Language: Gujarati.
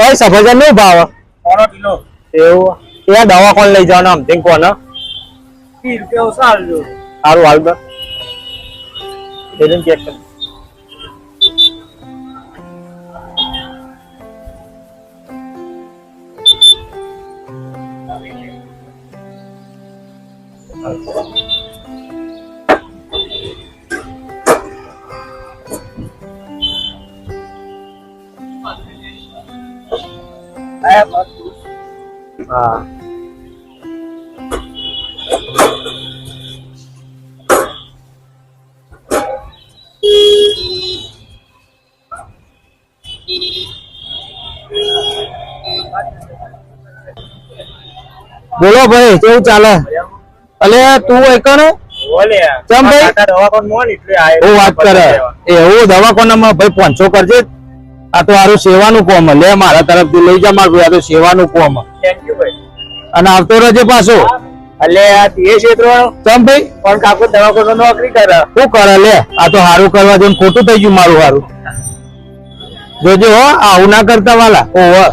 તો સફરજનનું ભાવ? એવું? ત્યાં દવા કોણ લઈ જવાના આમ તેમ કોને? સારું હાલ તો ચેક કર. હા. બોલો ભાઈ કેવું ચાલે? અલે તું એક ને બોલે ચમ ભાઈ? દવાખાનું એટલે આયો. હું વાત કરે. એવું દવાખાનામાં ભાઈ પાંચસો કરજે. આ તો મારું સેવાનું કોમ લે મારા તરફથી લઈ જા મારું આ તો સેવાનું કોમ અને આવતો રહેજે પાછો. એટલે આ તે ક્ષેત્રો તમ ભાઈ? પણ કાકો દવાખાનો નોકરી કરે. શું કરે? લે આ તો હારું કરવા જેમ ખોટું થઈ ગયું મારું હારું. જોજો હો આવું ના કરતા વાલા. ઓવર